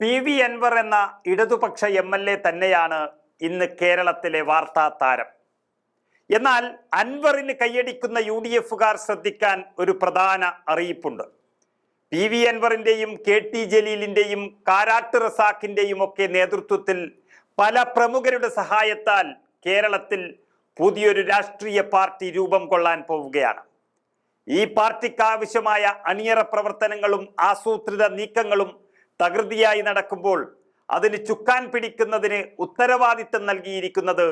P V Anwar എന്ന ഇടതുപക്ഷ M L A തന്നെയാണ് ഇന്ന് കേരളത്തിലെ വാർത്താ താരം. എന്നാൽ അൻവറിന് കൈയടിക്കുന്ന യു ഡി എഫുകാർ ശ്രദ്ധിക്കാൻ ഒരു പ്രധാന അറിയിപ്പുണ്ട്. പി വി അൻവറിന്റെയും കെ ടി ജലീലിന്റെയും കാരാട്ട് റസാഖിന്റെയും ഒക്കെ നേതൃത്വത്തിൽ പല പ്രമുഖരുടെ സഹായത്താൽ കേരളത്തിൽ പുതിയൊരു രാഷ്ട്രീയ പാർട്ടി രൂപം കൊള്ളാൻ പോവുകയാണ്. ഈ പാർട്ടിക്കാവശ്യമായ അണിയറ പ്രവർത്തനങ്ങളും ആസൂത്രിത നീക്കങ്ങളും തകൃതിയായി നടക്കുമ്പോൾ അതിന് ചുക്കാൻ പിടിക്കുന്നതിന് ഉത്തരവാദിത്തം നൽകിയിരിക്കുന്നത്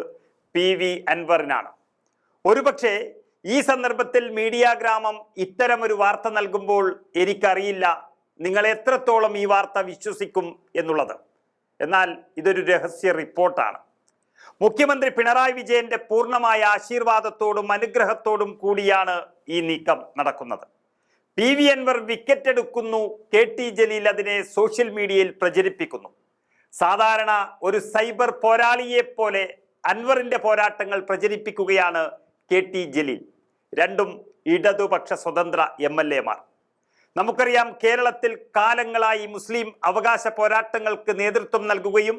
പി വി അൻവറിനാണ്. ഒരുപക്ഷെ ഈ സന്ദർഭത്തിൽ മീഡിയ ഗ്രാമം ഇത്തരമൊരു വാർത്ത നൽകുമ്പോൾ എനിക്കറിയില്ല നിങ്ങൾ എത്രത്തോളം ഈ വാർത്ത വിശ്വസിക്കും എന്നുള്ളത്. എന്നാൽ ഇതൊരു രഹസ്യ റിപ്പോർട്ടാണ്. മുഖ്യമന്ത്രി പിണറായി വിജയന്റെ പൂർണമായ ആശീർവാദത്തോടും അനുഗ്രഹത്തോടും കൂടിയാണ് ഈ നീക്കം നടക്കുന്നത്. പി വി അൻവർ വിക്കറ്റ് എടുക്കുന്നു കെ ടി ജലീൽ അതിനെ സോഷ്യൽ മീഡിയയിൽ പ്രചരിപ്പിക്കുന്നു. സാധാരണ ഒരു സൈബർ പോരാളിയെ പോലെ അൻവറിന്റെ പോരാട്ടങ്ങൾ പ്രചരിപ്പിക്കുകയാണ് കെ ടി ജലീൽ. രണ്ടും ഇടതുപക്ഷ സ്വതന്ത്ര എം എൽ എമാർ നമുക്കറിയാം കേരളത്തിൽ കാലങ്ങളായി മുസ്ലിം അവകാശ പോരാട്ടങ്ങൾക്ക് നേതൃത്വം നൽകുകയും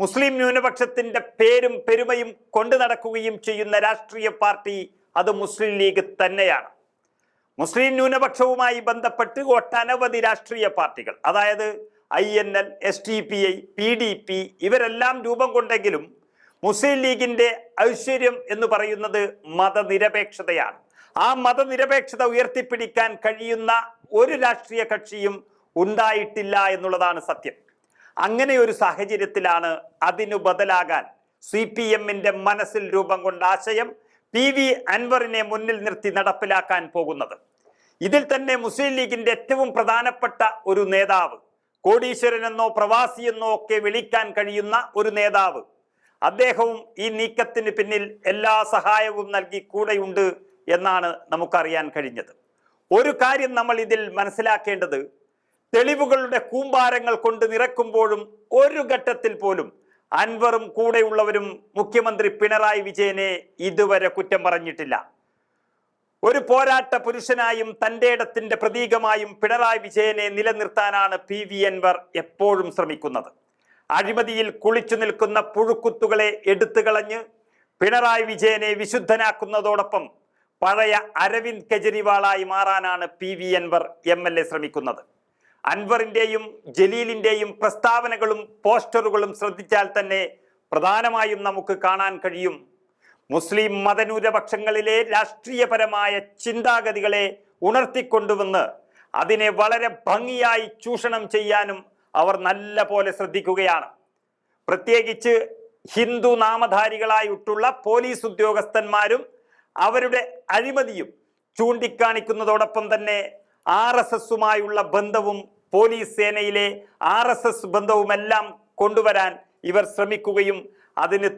മുസ്ലിം ന്യൂനപക്ഷത്തിന്റെ പേരും പെരുമയും കൊണ്ടു നടക്കുകയും ചെയ്യുന്ന രാഷ്ട്രീയ പാർട്ടി അത് മുസ്ലിം ലീഗ് തന്നെയാണ്. മുസ്ലിം ന്യൂനപക്ഷവുമായി ബന്ധപ്പെട്ട് ഒട്ടനവധി രാഷ്ട്രീയ പാർട്ടികൾ അതായത് I N L S T P I P D P ഇവരെല്ലാം രൂപം കൊണ്ടെങ്കിലും മുസ്ലിം ലീഗിന്റെ ഐശ്വര്യം എന്ന് പറയുന്നത് മതനിരപേക്ഷതയാണ്. ആ മതനിരപേക്ഷത ഉയർത്തിപ്പിടിക്കാൻ കഴിയുന്ന ഒരു രാഷ്ട്രീയ കക്ഷിയും ഉണ്ടായിട്ടില്ല എന്നുള്ളതാണ് സത്യം. അങ്ങനെ ഒരു സാഹചര്യത്തിലാണ് അതിനു ബദലാകാൻ സി പി എമ്മിന്റെ മനസ്സിൽ രൂപം കൊണ്ട ആശയം പി വി അൻവറിനെ മുന്നിൽ നിർത്തി നടപ്പിലാക്കാൻ പോകുന്നത്. ഇതിൽ തന്നെ മുസ്ലിം ലീഗിന്റെ ഏറ്റവും പ്രധാനപ്പെട്ട ഒരു നേതാവ് കോടീശ്വരനെന്നോ പ്രവാസിയെന്നോ ഒക്കെ വിളിക്കാൻ കഴിയുന്ന ഒരു നേതാവ്. അദ്ദേഹവും ഈ നീക്കത്തിന് പിന്നിൽ എല്ലാ സഹായവും നൽകി കൂടെയുണ്ട് എന്നാണ് നമുക്കറിയാൻ കഴിഞ്ഞത്. ഒരു കാര്യം നമ്മൾ ഇതിൽ മനസ്സിലാക്കേണ്ടത് തെളിവുകളുടെ കൂമ്പാരങ്ങൾ കൊണ്ട് നിറക്കുമ്പോഴും ഒരു ഘട്ടത്തിൽ പോലും അൻവറും കൂടെയുള്ളവരും മുഖ്യമന്ത്രി പിണറായി വിജയനെ ഇതുവരെ കുറ്റം പറഞ്ഞിട്ടില്ല. ഒരു പോരാട്ട പുരുഷനായും തന്റെ ഇടത്തിന്റെ പ്രതീകമായും പിണറായി വിജയനെ നിലനിർത്താനാണ് പി വി അൻവർ എപ്പോഴും ശ്രമിക്കുന്നത്. അഴിമതിയിൽ കുളിച്ചു നിൽക്കുന്ന പുഴുക്കുത്തുകളെ എടുത്തു കളഞ്ഞ് പിണറായി വിജയനെ വിശുദ്ധനാക്കുന്നതോടൊപ്പം പഴയ അരവിന്ദ് കെജ്രിവാളായി മാറാനാണ് P V Anvar M L A ശ്രമിക്കുന്നത്. അൻവറിന്റെയും ജലീലിന്റെയും പ്രസ്താവനകളും പോസ്റ്ററുകളും ശ്രദ്ധിച്ചാൽ തന്നെ പ്രധാനമായും നമുക്ക് കാണാൻ കഴിയും മുസ്ലിം മതന്യൂനപക്ഷങ്ങളിലെ രാഷ്ട്രീയപരമായ ചിന്താഗതികളെ ഉണർത്തിക്കൊണ്ടുവന്ന് അതിനെ വളരെ ഭംഗിയായി ചൂഷണം ചെയ്യാനും അവർ നല്ല പോലെ ശ്രദ്ധിക്കുകയാണ്. പ്രത്യേകിച്ച് ഹിന്ദു നാമധാരികളായിട്ടുള്ള പോലീസ് ഉദ്യോഗസ്ഥന്മാരും അവരുടെ അഴിമതിയും ചൂണ്ടിക്കാണിക്കുന്നതോടൊപ്പം തന്നെ ആർ എസ് എസുമായുള്ള ബന്ധവും പോലീസ് സേനയിലെ ആർ എസ് എസ് ബന്ധവുമെല്ലാം കൊണ്ടുവരാൻ ഇവർ ശ്രമിക്കുകയും അതിന്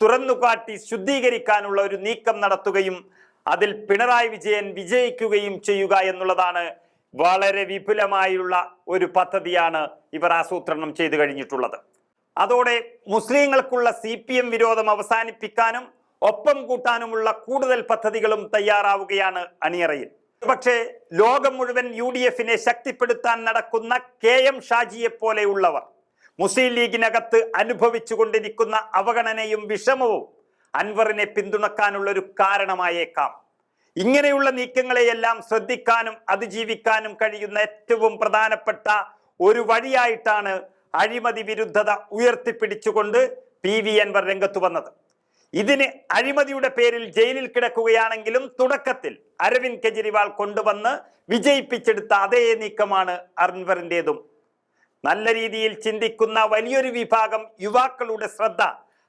തുറന്നുകാട്ടി ശുദ്ധീകരിക്കാനുള്ള ഒരു നീക്കം നടത്തുകയും അതിൽ പിണറായി വിജയൻ വിജയിക്കുകയും ചെയ്യുക എന്നുള്ളതാണ് വളരെ വിപുലമായുള്ള ഒരു പദ്ധതിയാണ് ഇവർ ആസൂത്രണം ചെയ്തു കഴിഞ്ഞിട്ടുള്ളത്. അതോടെ മുസ്ലിങ്ങൾക്കുള്ള സി പി എം വിരോധം അവസാനിപ്പിക്കാനും ഒപ്പം കൂട്ടാനുമുള്ള കൂടുതൽ പദ്ധതികളും തയ്യാറാവുകയാണ് അണിയറയിൽ. പക്ഷേ ലോകം മുഴുവൻ യു ഡി എഫിനെ ശക്തിപ്പെടുത്താൻ നടക്കുന്ന കെ എം ഷാജിയെ പോലെയുള്ളവർ മുസ്ലിം ലീഗിനകത്ത് അനുഭവിച്ചു കൊണ്ടിരിക്കുന്ന അവഗണനയും വിഷമവും അൻവറിനെ പിന്തുണക്കാനുള്ള ഒരു കാരണമായേക്കാം. ഇങ്ങനെയുള്ള നീക്കങ്ങളെയെല്ലാം ശ്രദ്ധിക്കാനും അതിജീവിക്കാനും കഴിയുന്ന ഏറ്റവും പ്രധാനപ്പെട്ട ഒരു വഴിയായിട്ടാണ് അഴിമതി വിരുദ്ധത ഉയർത്തിപ്പിടിച്ചുകൊണ്ട് പി വി അൻവർ രംഗത്ത് വന്നത്. ഇതിന് അഴിമതിയുടെ പേരിൽ ജയിലിൽ കിടക്കുകയാണെങ്കിലും തുടക്കത്തിൽ അരവിന്ദ് കെജ്രിവാൾ കൊണ്ടുവന്ന് വിജയിപ്പിച്ചെടുത്ത അതേ നീക്കമാണ് അൻവറിന്റെതും. നല്ല രീതിയിൽ ചിന്തിക്കുന്ന വലിയൊരു വിഭാഗം യുവാക്കളുടെ ശ്രദ്ധ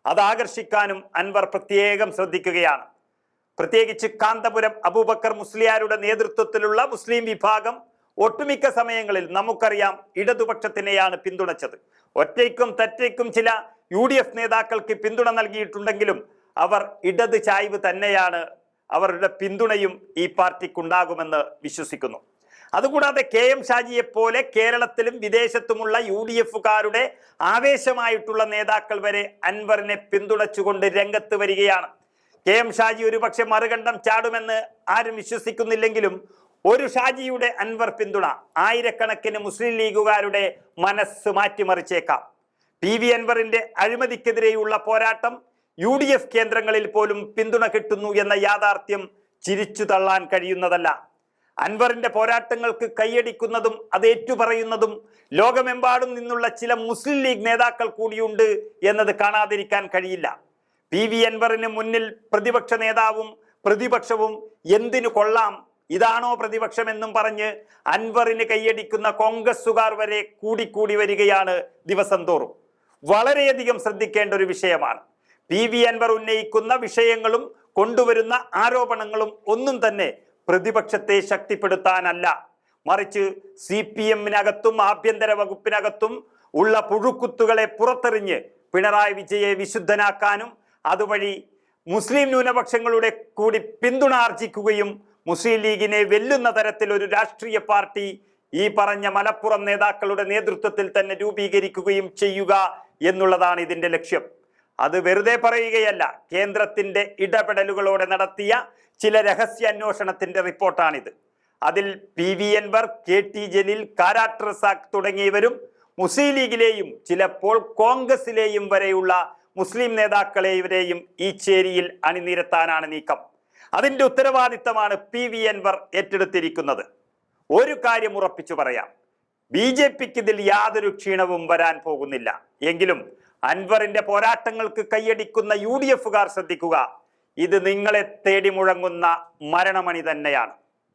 അത് ആകർഷിക്കാനും അൻവർ പ്രത്യേകം ശ്രദ്ധിക്കുകയാണ്. പ്രത്യേകിച്ച് കാന്തപുരം അബൂബക്കർ മുസ്ലിയാരുടെ നേതൃത്വത്തിലുള്ള മുസ്ലിം വിഭാഗം ഒട്ടുമിക്ക സമയങ്ങളിൽ നമുക്കറിയാം ഇടതുപക്ഷത്തിനെയാണ് പിന്തുണച്ചത്. ഒറ്റയ്ക്കും തറ്റയ്ക്കും ചില യു ഡി എഫ് നേതാക്കൾക്ക് പിന്തുണ നൽകിയിട്ടുണ്ടെങ്കിലും അവർ ഇടത് ചായ്വ് തന്നെയാണ് അവരുടെ പിന്തുണയും ഈ പാർട്ടിക്കുണ്ടാകുമെന്ന് വിശ്വസിക്കുന്നു. അതുകൂടാതെ കെ എം ഷാജിയെ പോലെ കേരളത്തിലും വിദേശത്തുമുള്ള യു ഡി എഫുകാരുടെ ആവേശമായിട്ടുള്ള നേതാക്കൾ വരെ അൻവറിനെ പിന്തുണച്ചുകൊണ്ട് രംഗത്ത് വരികയാണ്. കെ എം ഷാജി ഒരുപക്ഷെ മറുകണ്ഠം ചാടുമെന്ന് ആരും വിശ്വസിക്കുന്നില്ലെങ്കിലും ഒരു ഷാജിയുടെ അൻവർ പിന്തുണ ആയിരക്കണക്കിന് മുസ്ലിം ലീഗുകാരുടെ മനസ്സ് മാറ്റിമറിച്ചേക്കാം. പി വി അൻവറിന്റെ അഴിമതിക്കെതിരെയുള്ള പോരാട്ടം യു ഡി എഫ് കേന്ദ്രങ്ങളിൽ പോലും പിന്തുണ കിട്ടുന്നു എന്ന യാഥാർത്ഥ്യം ചിരിച്ചു തള്ളാൻ കഴിയുന്നതല്ല. അൻവറിന്റെ പോരാട്ടങ്ങൾക്ക് കൈയടിക്കുന്നതും അത് ഏറ്റുപറയുന്നതും ലോകമെമ്പാടും നിന്നുള്ള ചില മുസ്ലിം ലീഗ് നേതാക്കൾ കൂടിയുണ്ട് എന്നത് കാണാതിരിക്കാൻ കഴിയില്ല. പി. വി. അൻവറിന് മുന്നിൽ പ്രതിപക്ഷ നേതാവും പ്രതിപക്ഷവും എന്തിനു കൊള്ളാം? ഇതാണോ പ്രതിപക്ഷമെന്നും പറഞ്ഞ് അൻവറിന് കൈയടിക്കുന്ന കോൺഗ്രസുകാർ വരെ കൂടിക്കൂടി വരികയാണ് ദിവസം തോറും. വളരെയധികം ശ്രദ്ധിക്കേണ്ട ഒരു വിഷയമാണ്. പി. വി. അൻവർ ഉന്നയിക്കുന്ന വിഷയങ്ങളും കൊണ്ടുവരുന്ന ആരോപണങ്ങളും ഒന്നും തന്നെ പ്രതിപക്ഷത്തെ ശക്തിപ്പെടുത്താനല്ല. മറിച്ച് സി പി എമ്മിനകത്തും ആഭ്യന്തര വകുപ്പിനകത്തും ഉള്ള പുഴുക്കുത്തുകളെ പുറത്തെറിഞ്ഞ് പിണറായി വിജയെ വിശുദ്ധനാക്കാനും അതുവഴി മുസ്ലിം ന്യൂനപക്ഷങ്ങളുടെ കൂടി പിന്തുണ ആർജിക്കുകയും മുസ്ലിം ലീഗിനെ വെല്ലുന്ന തരത്തിൽ ഒരു രാഷ്ട്രീയ പാർട്ടി ഈ പറഞ്ഞ മലപ്പുറം നേതാക്കളുടെ നേതൃത്വത്തിൽ തന്നെ രൂപീകരിക്കുകയും ചെയ്യുക എന്നുള്ളതാണ് ഇതിന്റെ ലക്ഷ്യം. അത് വെറുതെ പറയുകയല്ല. കേന്ദ്രത്തിന്റെ ഇടപെടലുകളോടെ നടത്തിയ ചില രഹസ്യ അന്വേഷണത്തിന്റെ റിപ്പോർട്ടാണിത്. അതിൽ P V Anvar K T Jaleel Karat തുടങ്ങിയവരും മുസ്ലിം ലീഗിലെയും ചിലപ്പോൾ കോൺഗ്രസിലെയും വരെയുള്ള മുസ്ലിം നേതാക്കളെവരെയും ഈ ചേരിയിൽ അണിനിരത്താനാണ് നീക്കം. അതിന്റെ ഉത്തരവാദിത്തമാണ് പി വി എൻവർ ഏറ്റെടുത്തിരിക്കുന്നത്. ഒരു കാര്യം ഉറപ്പിച്ചു പറയാം. ബി ജെ പിക്ക് ഇതിൽ യാതൊരു ക്ഷീണവും വരാൻ പോകുന്നില്ല. എങ്കിലും അൻവറിന്റെ പോരാട്ടങ്ങൾക്ക് കൈയടിക്കുന്ന യു ഡി എഫുകാർ ശ്രദ്ധിക്കുക. ഇത് നിങ്ങളെ തേടി മുഴങ്ങുന്ന മരണമണി തന്നെയാണ്.